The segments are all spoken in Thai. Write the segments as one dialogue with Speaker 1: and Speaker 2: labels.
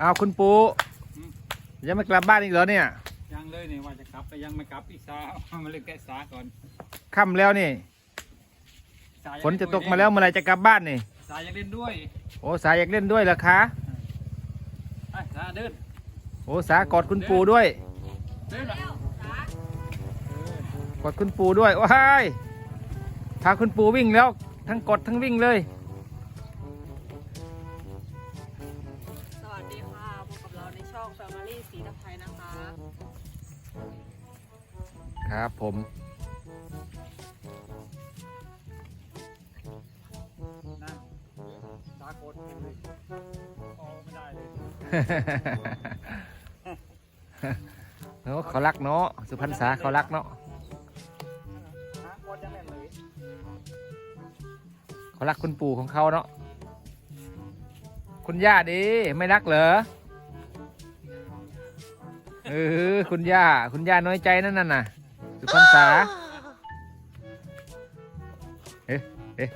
Speaker 1: เอาคุณปูยังไม่กลับบ้านอีกเหรอเนี่ย
Speaker 2: ยังเลยเนี่ยว่าจะกลับไปยังไม่กลับอีกสามาเลยแกะสาก่อน
Speaker 1: ค่ำแล้วนี่
Speaker 2: สาอยา
Speaker 1: ฝนจะตกมาแล้วเมื่อไหรจะกลับบ้านนี่
Speaker 2: สาอยากเล่นด้วย
Speaker 1: โอ้สายอยากเล่นด้วยเหรอคะ
Speaker 2: ไปสาเดิน
Speaker 1: โอ้สากอดคุณปูด้วย
Speaker 2: เดินเหรอก
Speaker 1: อดคุณปูด้วยว้ายพาคุณปูวิ่งแล้ว ทั้งกดทั้งวิ่งเลย
Speaker 3: ครับ
Speaker 1: ผม
Speaker 2: นั่งสากดเลยเอาไม่ได้เลย
Speaker 1: เนาะเขารักเนาะสุพรรณษาเขารักเนาะ
Speaker 2: สากดยังแน่นเลย
Speaker 1: เขารักคุณปู่ของเขาเนาะคุณย่าดีไม่รักเหรอเออคุณย่า คุณย่าน้อยใจนั่นน่ะ สุพรรณษา เอ๊ะ เอ๊ะ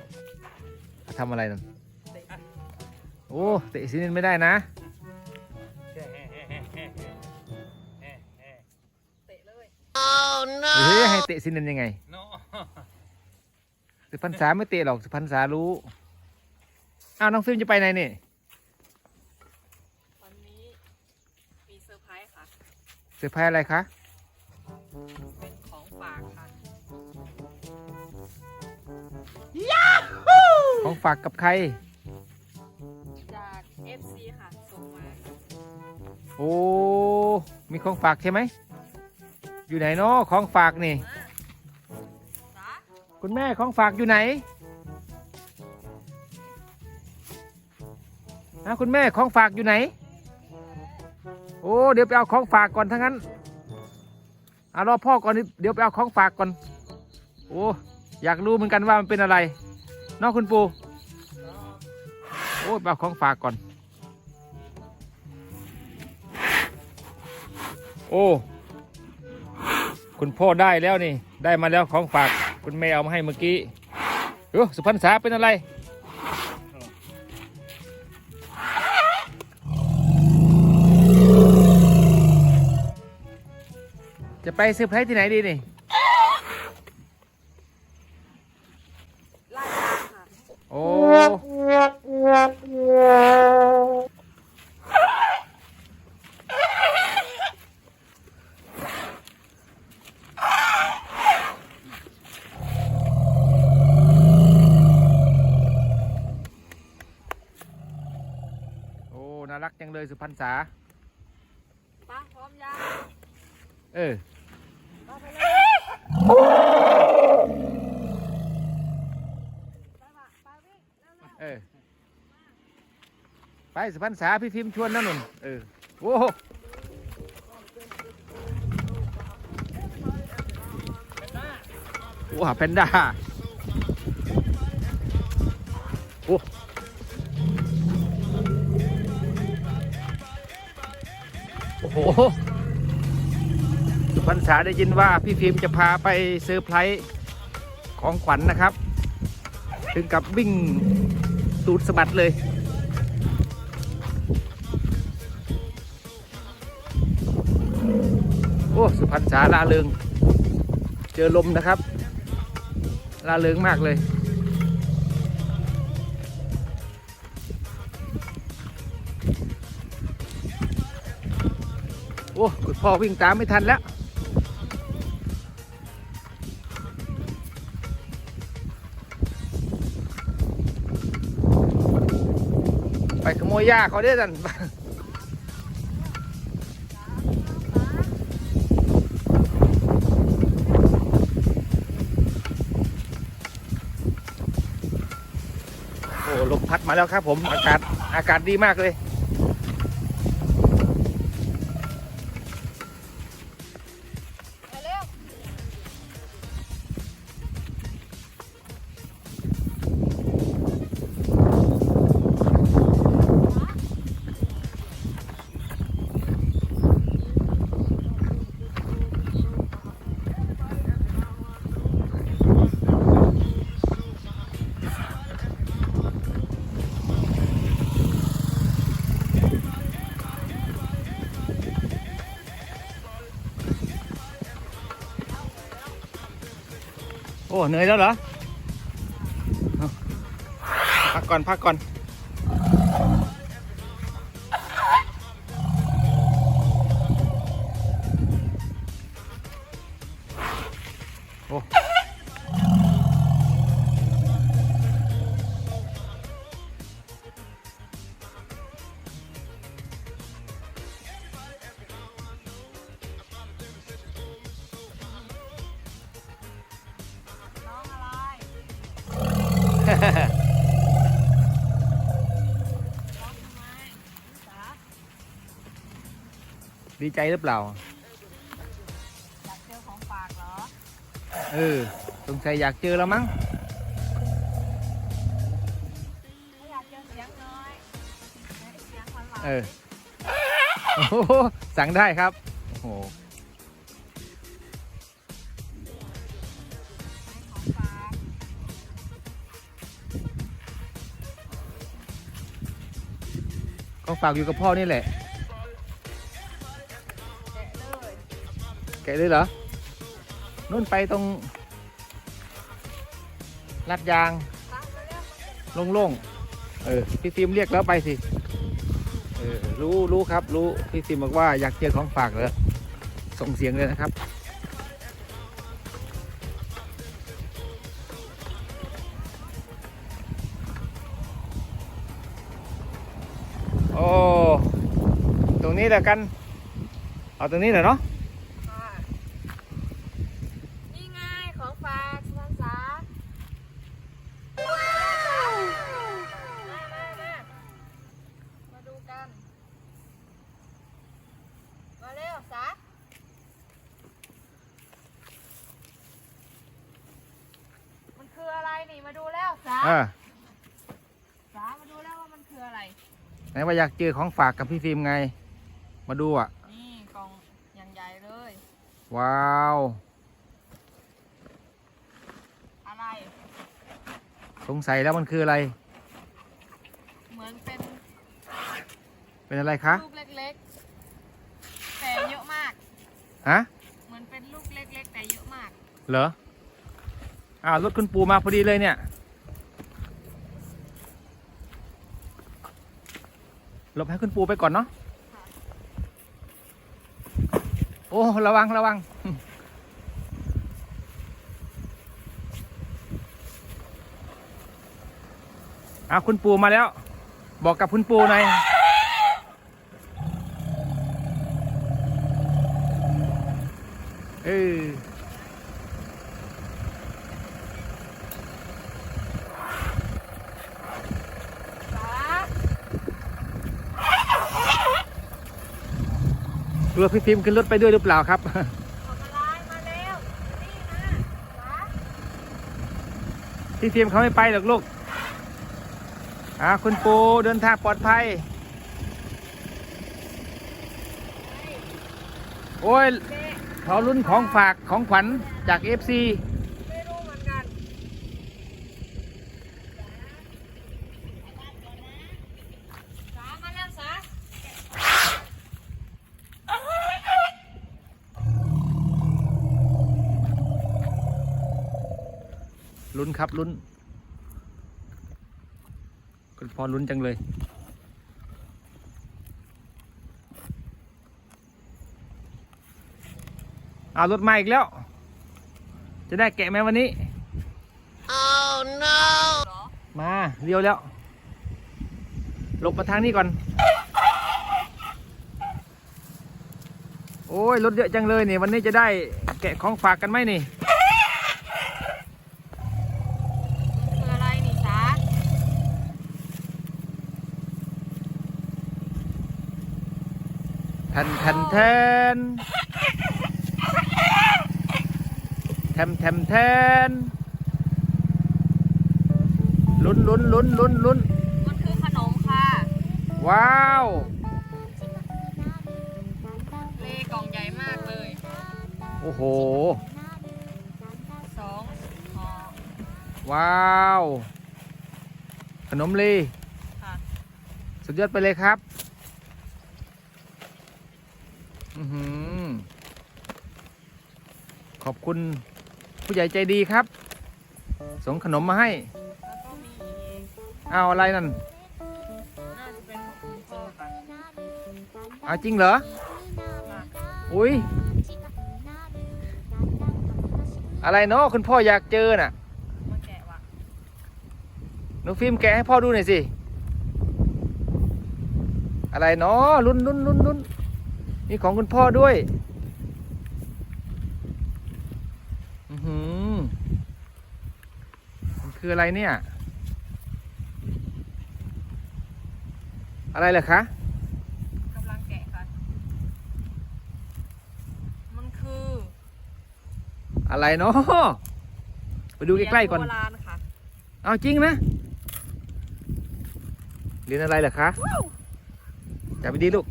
Speaker 1: ทำอะไรนั่นโอ้เตะสินินไม่ได้นะ
Speaker 3: เตะเลย
Speaker 1: เฮ้ยให้เตะสินินยังไง
Speaker 2: เนาะ
Speaker 1: สุพรรณษาไม่เตะหรอกสุพรรณษารู้ อ้าวน้องฟิล์มจะไปไหนนี่
Speaker 3: วันนี้มีเซอร์ไพรส์ค่ะ
Speaker 1: เซอร์ไพรส์อะไรคะ
Speaker 3: ของฝาก
Speaker 1: กับใคร
Speaker 3: จาก FC ค่ะ ส่งมา
Speaker 1: โอ้ มีของฝากใช่ไหม อยู่ไหนเนาะของฝากนี่
Speaker 3: มาจ้า
Speaker 1: คุณแม่ของฝากอยู่ไหนนะคุณแม่ของฝากอยู่ไหน โอ้ เดี๋ยวไปเอาของฝากก่อนทั้างนั้นเอารอพ่อก่อนดิเดี๋ยวไปเอาของฝากก่อน โอ้ อยากรู้เหมือนกันว่ามันเป็นอะไรเนอกคุณปูโอ้ไปเอาของฝากก่อน โอ้ คุณพ่อได้แล้วนี่ ได้มาแล้วของฝาก คุณแม่เอามาให้เมื่อกี้เออสุพรรณษาเป็นอะไรจะไปเซอร์ไพรส์ที่ไหนดีนี่
Speaker 3: ไล่มาค่ะ
Speaker 1: โอ้โอ้ น่ารักจังเลยสุพรรณษา
Speaker 3: ป้าพร้อมยัง
Speaker 1: เออ
Speaker 3: ป้าไปเลยป้ามาป้าวิ่ง เอ
Speaker 1: อ ไปสุพรรษาพี่พิมพ์ชวนนั่นนุ่นเออ โอ้โหว้าแพนด้าโอ้โอ้โหสุพรรษาได้ยินว่าพี่พิมพ์จะพาไปเซอร์ไพรส์ของขวัญนะครับ ถึงกับวิ่ง ตูดสะบัดเลย โอ้ สุพรรณษาลาเริง เจอลมนะครับ ลาเริงมากเลยโอ้ คุณพ่อวิ่งตามไม่ทันแล้ว ยากเขาได้อสันโอ้ลมพัดมาแล้วครับผม อากาศอากาศดีมากเลย
Speaker 3: เห
Speaker 1: นื่อยแล้วเหรอพักก่อนพักก่อน ดีใจหรือเปล่า
Speaker 3: อยากเจอของฝากเหรอ
Speaker 1: เออสงสัยอยากเจอแล้วมั้ง
Speaker 3: ไม่อยากเจอเสียงน้อยเสียงหวานหวาน
Speaker 1: เออโอ้โหสั่งได้ครับ โอ้โห
Speaker 3: ของฝาก
Speaker 1: ก็ฝากอยู่กับพ่อนี่แหละ
Speaker 3: แกะเลย
Speaker 1: เลยเหรอนู่นไปตรงลาดยางโล่งๆเออพี่ฟิล์มเรียกแล้วไปสิเออรู้รู้ครับ รู้พี่ฟิล์มบอกว่าอยากเจอของฝากเลยส่งเสียงเลยนะครับโอ้ตรงนี้แหละกัน เอาตรงนี้แหละเนาะ
Speaker 3: นี่ไงของฝากสุพรรณษามามามามาดูกัน มาเร็วสามันคืออะไรนี่ มาดูแล้วสา
Speaker 1: อ่า
Speaker 3: สามาดูแล้วว่ามันคืออะไร
Speaker 1: ไหนว่าอยากเจอของฝากกับพี่ฟิล์มไง มาดูอะ
Speaker 3: นี่กล่องอย่างใหญ่เลย
Speaker 1: ว้าว
Speaker 3: อะไร
Speaker 1: สงสัยแล้วมันคืออะไร
Speaker 3: เหมือนเป็น
Speaker 1: เป็นอะไรคะ
Speaker 3: ลูกเล็กๆ แต่เยอะมาก
Speaker 1: ฮะ
Speaker 3: เหมือนเป็นลูกเล็กๆ แต่เยอะมาก
Speaker 1: เหรอ อ้าวรถคุณปูมาพอดีเลยเนี่ย หลบให้คุณปูไปก่อนเนาะโอ้ ระวัง ระวังอ้าคุณปูมาแล้ว บอกกับคุณปูหน่อยเออ
Speaker 3: สาก
Speaker 1: ลัวพี่ฟิล์มขึ้นรถไปด้วยหรือเปล่าครับ
Speaker 3: ขอกระไลมาเร็วนี่นะสา
Speaker 1: พี่ฟิล์มเขาไม่ไปหรอกลูกอ่าคุณปูเดินทางปลอดภัย โอ้ย
Speaker 3: เบ๊
Speaker 1: เขารุ่นของฝากของขวัญจาก FC
Speaker 3: ไม่รู้เหมือนกันสามาแล้วสา
Speaker 1: ลุ้นครับลุ้นคุณพอลุ้นจังเลยเอารถมาอีกแล้ว จะได้แกะไหมวันนี้
Speaker 3: เหรอ
Speaker 1: มาเลี้ยวแล้วหลบมาทางนี้ก่อน โอ้ยรถเยอะจังเลยนี่ วันนี้จะได้แกะของฝากกันไหมนี่
Speaker 3: คืออะไรนี่สา
Speaker 1: แทนแทนแทนแทมแทมแทนลุ้นลุ้นลุ้นลุ้นลุ้น
Speaker 3: มันคือขนมค่ะ
Speaker 1: ว้าว
Speaker 3: เลกล่องใหญ่มากเลย
Speaker 1: โอ้โห
Speaker 3: สองห่อ
Speaker 1: ว้าว ขนมลี
Speaker 3: ค่ะ
Speaker 1: สุดยอดไปเลยครับ อือหือ ขอบคุณผู้ใหญ่ใจดีครับ ส่งขนมมาให้
Speaker 3: แล้วก็มีอีก
Speaker 1: เอาอะไรนั่น
Speaker 3: น่าจะเป็นของคุณพ่อค่ะ
Speaker 1: เอาจริงเหรอ
Speaker 3: ค่ะ
Speaker 1: อุ้ยอะไรเนาะคุณพ่ออยากเจอน่ะ
Speaker 3: มาแกะว่ะ
Speaker 1: น้องฟิล์มแกะให้พ่อดูหน่อยสิอะไรเนาะลุ้นลุ้นลุ้นลุ้นนี่ของคุณพ่อด้วย อือหือมัน คืออะไรเนี่ย อะไรเหรอคะ
Speaker 3: กำลังแกะค่ะ มันคือ
Speaker 1: อะไรเนาะไปดูใกล้ๆก่อน
Speaker 3: เหรียญโบราณค่ะ
Speaker 1: เอาจริงนะเรียนอะไรเหรอคะจับไปดีลูก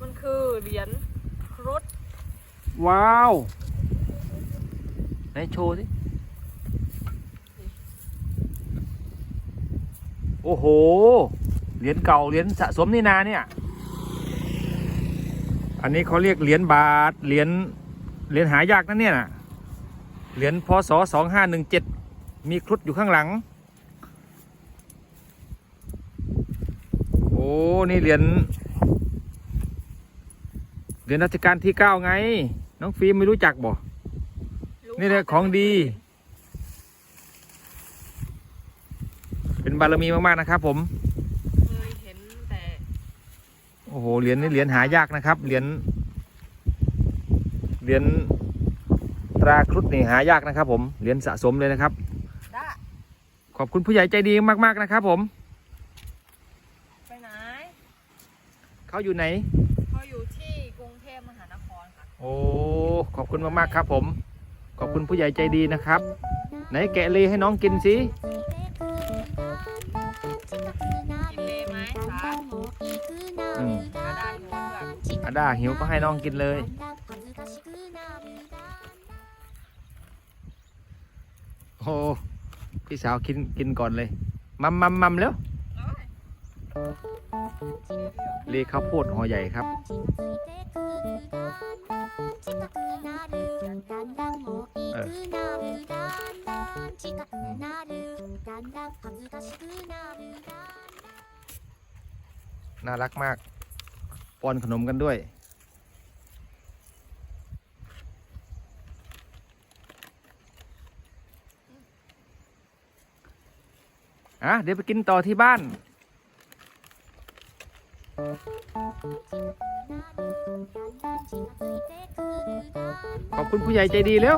Speaker 3: มันคือเหรียญครุฑ
Speaker 1: ว้าว ไหนโชว์สิโอ้โห เหรียญเก่า เหรียญสะสมนี่นาเนี่ย อันนี้เขาเรียกเหรียญบาท เหรียญ เหรียญหายากนั่นเนี่ยนะเหรียญพศสองห้าหนึ่งเจ็ดมีครุฑอยู่ข้างหลัง โอ้ นี่เหรียญ เหรียญรัชกาลที่เก้าไง น้องฟิล์มไม่รู้จักบ่ นี่แหละของดี เป็นบารมีมากๆนะครับ ผม
Speaker 3: เคยเห็นแต่
Speaker 1: โอ้โห เหรียญนี่เหรียญหายากนะครับ เหรียญ เหรียญตราครุฑนี่หายากนะครับ ผม เหรียญสะสมเลยนะครับ
Speaker 3: ด้า
Speaker 1: ขอบคุณผู้ใหญ่ใจดีมากๆนะครับ ผม
Speaker 3: ไปไหน
Speaker 1: เขาอยู่ไหน
Speaker 3: เขาอยู่ที่กรุงเทพมหานครค่ะ
Speaker 1: โอ้ ขอบคุณมากๆครับ ผม ขอบคุณผู้ใหญ่ใจดีนะครับ ไหนแกะเลให้น้องกินสิ
Speaker 3: กินเลไหมคะ
Speaker 1: อืม
Speaker 3: กระดาหัวเผือา
Speaker 1: ด้าหิวก็ให้น้องกินเลยโอ้พี่สาวกินกินก่อนเลย มัมมัมมัมแล้ว
Speaker 3: เอ้ย
Speaker 1: เลข้าวโพดห่อใหญ่ครับ เออน่ารักมากป้อนขนมกันด้วย อะ เดี๋ยวไปกินต่อที่บ้าน ขอบคุณผู้ใหญ่ใจดีแล้ว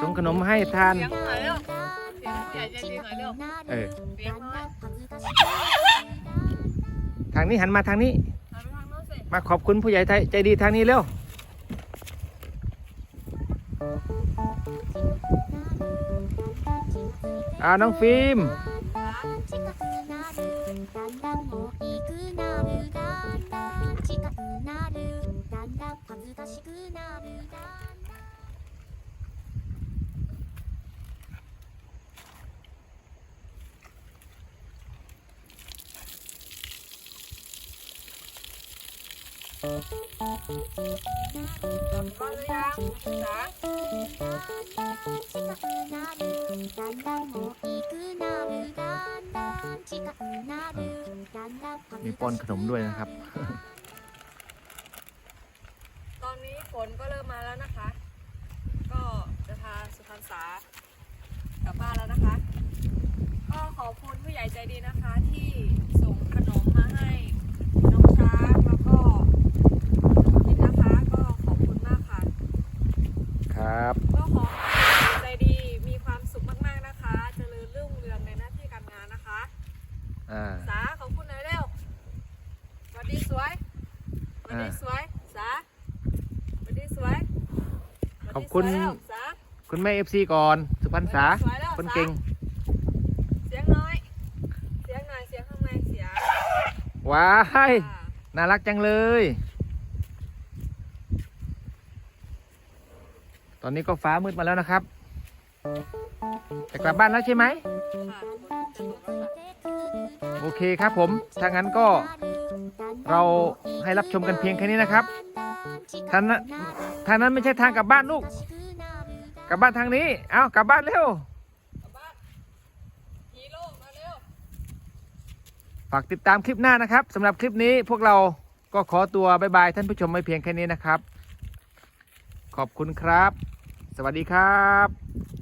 Speaker 1: ส่งขนมให้ทาน
Speaker 3: เสียงหน่อยเร็วเสียงผู้ใหญ่ใจดีหน่อยเร็ว
Speaker 1: เออ
Speaker 3: เสียงหน่อย
Speaker 1: ทางนี้หันมาทางนี้
Speaker 3: หันไปทางโน้นสิ
Speaker 1: มาขอบคุณผู้ใหญ่ใจดีทางนี้เร็ว อ่าน้องฟิล์ม
Speaker 3: มาหรือยังจ๋า
Speaker 1: มีป้อนขนมด้วยนะครับ
Speaker 3: นนี้ฝนก็เริ่มมาแล้วนะคะ ก็จะพาสุพรรณษากลับบ้านแล้วนะคะ ก็ขอบคุณผู้ใหญ่ใจดีนะคะที่ส่งขนมมาให้น้องช้างแล้วก็กินนะคะ ก็ขอบคุณมากค่ะ
Speaker 1: ครับ
Speaker 3: ก็ขอให้ผู้ใหญ่ใจดีมีความสุขมากๆนะคะเจริญรุ่งเรืองในหน้าที่การงานนะคะ
Speaker 1: อ่า
Speaker 3: สาขอบคุณหน่อยเร็วสวัสดีสวยสวัสดี
Speaker 1: อ่า
Speaker 3: สวยสาสวัสดีสวยสวัสดี
Speaker 1: ขอบคุณ
Speaker 3: สวยแล้วสา
Speaker 1: คุณแม่เอฟซีก่อน สุพรรณษา
Speaker 3: สวยแล้ว
Speaker 1: คนเก่ง
Speaker 3: เสียงน้อย เสียงหน่อย เสียงข้างในเสียง
Speaker 1: ว้าย
Speaker 3: ค่ะ
Speaker 1: น่ารักจังเลย ตอนนี้ก็ฟ้ามืดมาแล้วนะครับ จะกลับบ้านแล้วใช่ไหม
Speaker 3: ค่ะฝนจะตกแล้วค่ะ
Speaker 1: โอเคครับผม ถ้างั้นก็เราให้รับชมกันเพียงแค่นี้นะครับทางนั้นทางนั้นไม่ใช่ทางกลับบ้านลูก กลับบ้านทางนี้ เอากลับบ้านเร็ว
Speaker 3: กลับบ้านฮีโร่มาเร็ว
Speaker 1: ฝากติดตามคลิปหน้านะครับสำหรับคลิปนี้พวกเราก็ขอตัวบายบายท่านผู้ชมไม่เพียงแค่นี้นะครับ ขอบคุณครับ สวัสดีครับ